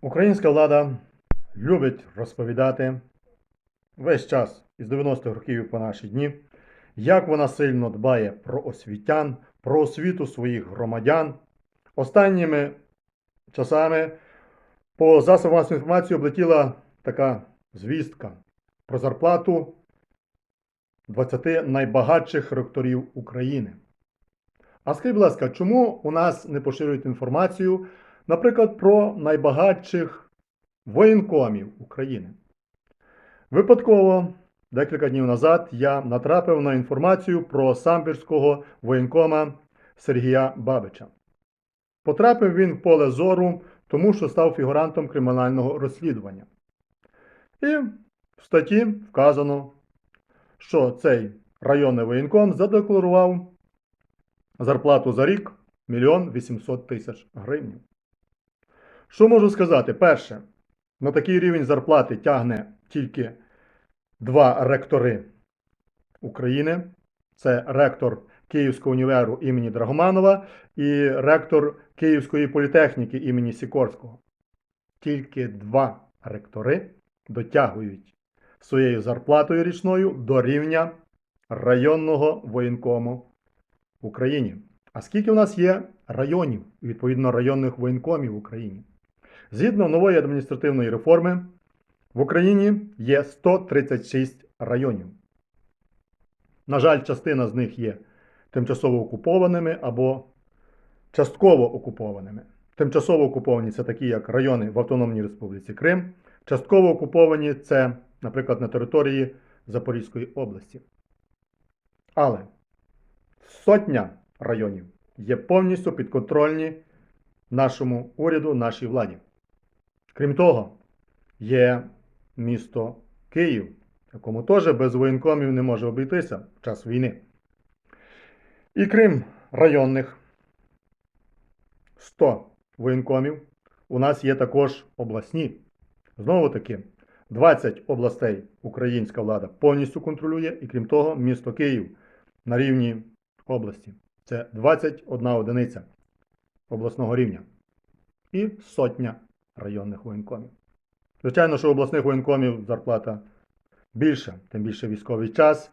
Українська влада любить розповідати весь час із 90-х років по наші дні, як вона сильно дбає про освітян, про освіту своїх громадян. Останніми часами по засобам масової інформації облетіла така звістка про зарплату 20 найбагатших ректорів України. А скажіть, будь ласка, чому у нас не поширюють інформацію, наприклад, про найбагатших воєнкомів України? Випадково, декілька днів назад, я натрапив на інформацію про самбірського воєнкома Сергія Бабича. Потрапив він в поле зору, тому що став фігурантом кримінального розслідування. І в статті вказано, що цей районний воєнком задекларував зарплату за рік 1 800 тисяч гривень. Що можу сказати? Перше, на такий рівень зарплати тягне тільки два ректори України. Це ректор Київського універу імені Драгоманова і ректор Київської політехніки імені Сікорського. Тільки два ректори дотягують своєю зарплатою річною до рівня районного воєнкому в Україні. А скільки в нас є районів, відповідно, районних воєнкомів в Україні? Згідно нової адміністративної реформи, в Україні є 136 районів. На жаль, частина з них є тимчасово окупованими або частково окупованими. Тимчасово окуповані це такі, як райони в Автономній Республіці Крим, частково окуповані це, наприклад, на території Запорізької області. Але сотня районів є повністю підконтрольні нашому уряду, нашій владі. Крім того, є місто Київ, якому теж без воєнкомів не може обійтися в час війни. І крім районних 100 воєнкомів, у нас є також обласні. Знову таки, 20 областей українська влада повністю контролює, і крім того, місто Київ на рівні області. Це 21 одиниця обласного рівня і сотня районних воєнкомів. Звичайно, що обласних воєнкомів зарплата більша, тим більше військовий час.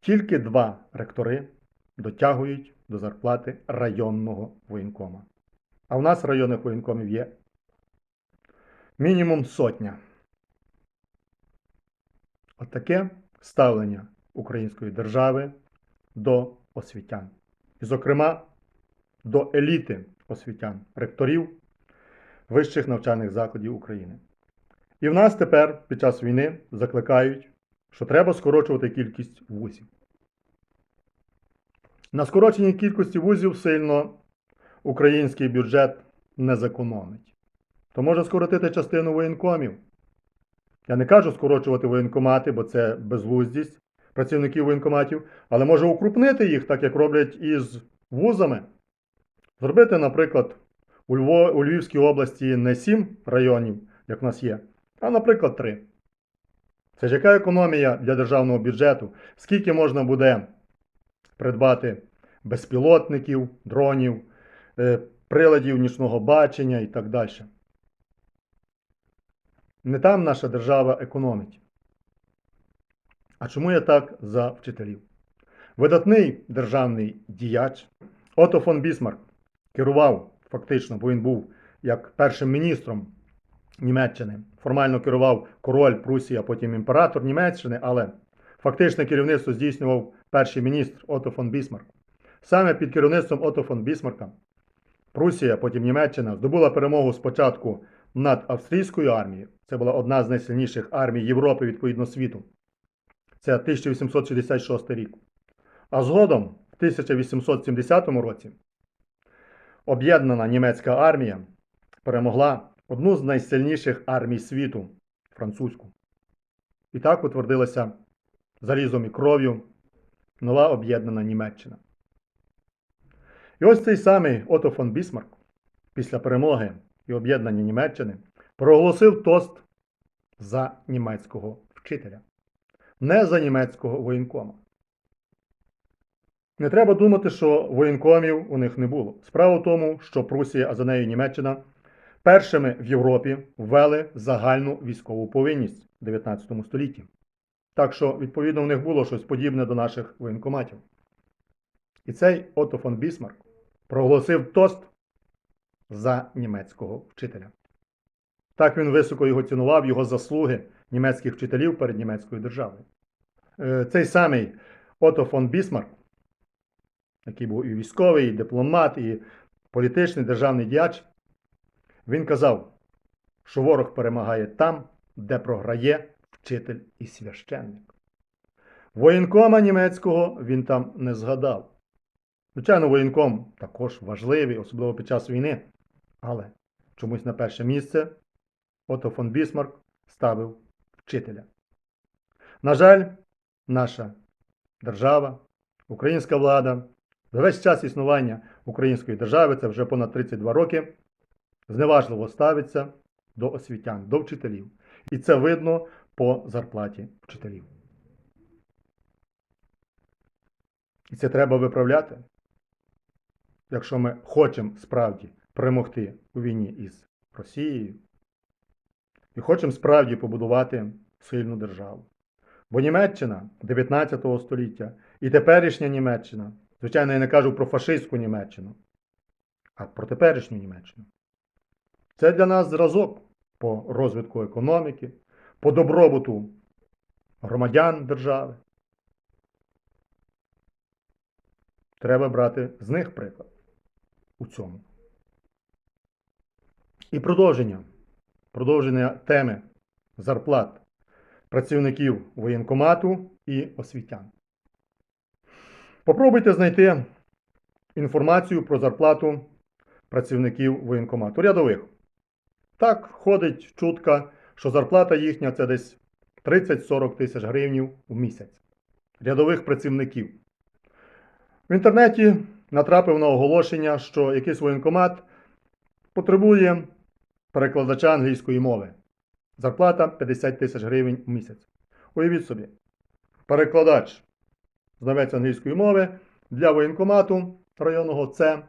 Тільки два ректори дотягують до зарплати районного воєнкома. А в нас районних воєнкомів є мінімум сотня. Отаке ставлення української держави до освітян. І, зокрема, до еліти освітян, ректорів вищих навчальних закладів України. І в нас тепер під час війни закликають, що треба скорочувати кількість вузів. На скороченні кількості вузів сильно український бюджет не зекономить. То може скоротити частину воєнкомів. Я не кажу скорочувати воєнкомати, бо це безглуздість працівників воєнкоматів, але може укрупнити їх, так як роблять із вузами. Зробити, наприклад, у, Львов, у Львівській області не 7 районів, як в нас є, а, наприклад, 3. Це ж яка економія для державного бюджету? Скільки можна буде придбати безпілотників, дронів, е, приладів нічного бачення і так далі? Не там наша держава економить. А чому я так за вчителів? Видатний державний діяч Ото фон Бісмарк керував фактично, бо він був як першим міністром Німеччини. Формально керував король Прусії, а потім імператор Німеччини, але фактичне керівництво здійснював перший міністр Ото фон Бісмарк. Саме під керівництвом Ото фон Бісмарка Прусія, потім Німеччина, здобула перемогу спочатку над австрійською армією. Це була одна з найсильніших армій Європи, відповідно світу. Це 1866 рік. А згодом, в 1870 році, об'єднана німецька армія перемогла одну з найсильніших армій світу французьку. І так утвердилася залізом і кров'ю нова об'єднана Німеччина. І ось цей самий Ото фон Бісмарк після перемоги і об'єднання Німеччини проголосив тост за німецького вчителя, не за німецького воєнкома. Не треба думати, що воєнкомів у них не було. Справа в тому, що Прусія, а за нею Німеччина, першими в Європі ввели загальну військову повинність в 19 столітті. Так що, відповідно, в них було щось подібне до наших воєнкоматів. І цей Отто фон Бісмарк проголосив тост за німецького вчителя. Так він високо його цінував, його заслуги німецьких вчителів перед німецькою державою. Е, Цей самий Отто фон Бісмарк, який був і військовий, і дипломат, і політичний державний діяч, він казав, що ворог перемагає там, де програє вчитель і священник. Воєнкома німецького він там не згадав. Звичайно, воєнком також важливий, особливо під час війни. Але чомусь на перше місце Отто фон Бісмарк ставив вчителя. На жаль, наша держава, українська влада за весь час існування української держави, це вже понад 32 роки, зневажливо ставиться до освітян, до вчителів. І це видно по зарплаті вчителів. І це треба виправляти, якщо ми хочемо справді перемогти у війні із Росією і хочемо справді побудувати сильну державу. Бо Німеччина 19 століття і теперішня Німеччина, звичайно, я не кажу про фашистську Німеччину, а про теперішню Німеччину. Це для нас зразок по розвитку економіки, по добробуту громадян держави. Треба брати з них приклад у цьому. І продовження. Продовження теми зарплат працівників воєнкомату і освітян. Попробуйте знайти інформацію про зарплату працівників воєнкомату, рядових. Так, ходить чутка, що зарплата їхня це десь 30-40 тисяч гривень в місяць. Рядових працівників. В інтернеті натрапив на оголошення, що якийсь воєнкомат потребує перекладача англійської мови. Зарплата 50 тисяч гривень в місяць. Уявіть собі, перекладач знавець англійської мови для воєнкомату районного це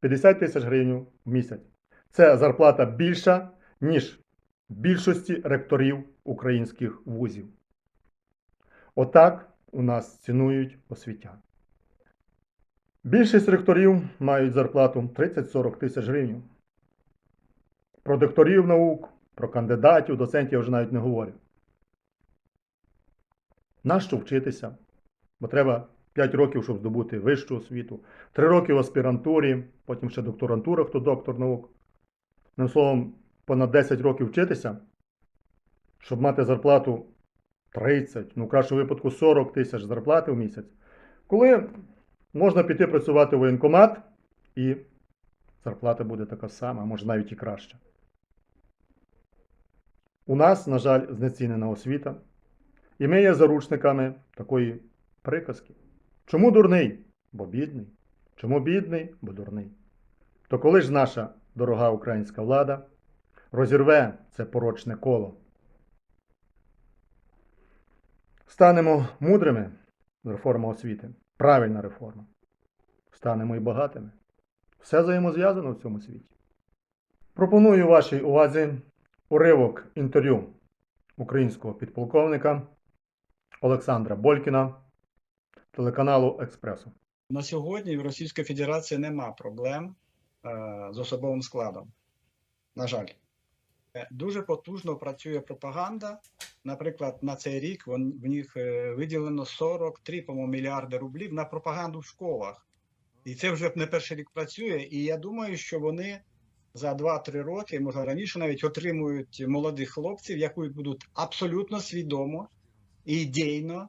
50 тисяч гривень в місяць. Це зарплата більша, ніж більшості ректорів українських вузів. Отак у нас цінують освітян. Більшість ректорів мають зарплату 30-40 тисяч гривень. Про докторів наук, про кандидатів, доцентів я вже навіть не говорю. Нащо вчитися? Бо треба 5 років, щоб здобути вищу освіту, 3 роки в аспірантурі, потім ще докторантура, хто доктор наук. Одним словом, понад 10 років вчитися, щоб мати зарплату 30, ну в кращому випадку 40 тисяч зарплати в місяць, коли можна піти працювати в воєнкомат і зарплата буде така сама, може навіть і краща. У нас, на жаль, знецінена освіта, і ми є заручниками такої приказки. Чому дурний? Бо бідний. Чому бідний? Бо дурний. То коли ж наша дорога українська влада розірве це порочне коло? Станемо мудрими реформа освіти, правильна реформа. Станемо і багатими. Все взаємозв'язано в цьому світі. Пропоную вашій увазі уривок інтерв'ю українського підполковника Олександра Болькіна телеканалу Експресу. На сьогодні в Російської Федерації нема проблем е, з особовим складом. На жаль, Е, дуже потужно працює пропаганда. Наприклад, на цей рік в них е, виділено 43 по-моєму, мільярди рублів на пропаганду в школах. І це вже не перший рік працює. І я думаю, що вони за 2-3 роки, може раніше навіть отримують молодих хлопців, які будуть абсолютно свідомо і ідейно е,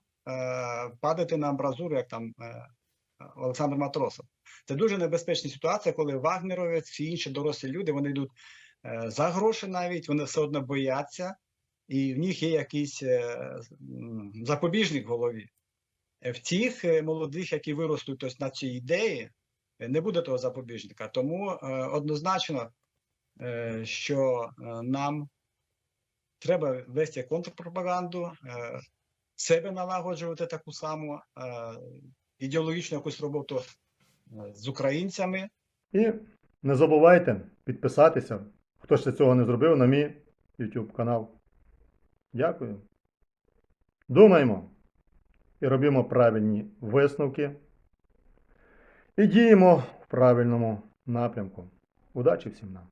падати на амбразуру, як там е, Олександр Матросов. Це дуже небезпечна ситуація, коли вагнеровець, всі інші дорослі люди вони йдуть е, за гроші навіть, вони все одно бояться, і в них є якийсь е, запобіжник в голові. Е, В тих е, молодих, які виростуть ось на цій ідеї, е, не буде того запобіжника. Тому е, однозначно, е, що е, нам треба вести контрпропаганду, е, себе налагоджувати таку саму. е, ідеологічну якусь роботу е, з українцями. І не забувайте підписатися, хто ще цього не зробив, на мій YouTube канал. Дякую. Думаємо і робимо правильні висновки. І діємо в правильному напрямку. Удачі всім нам!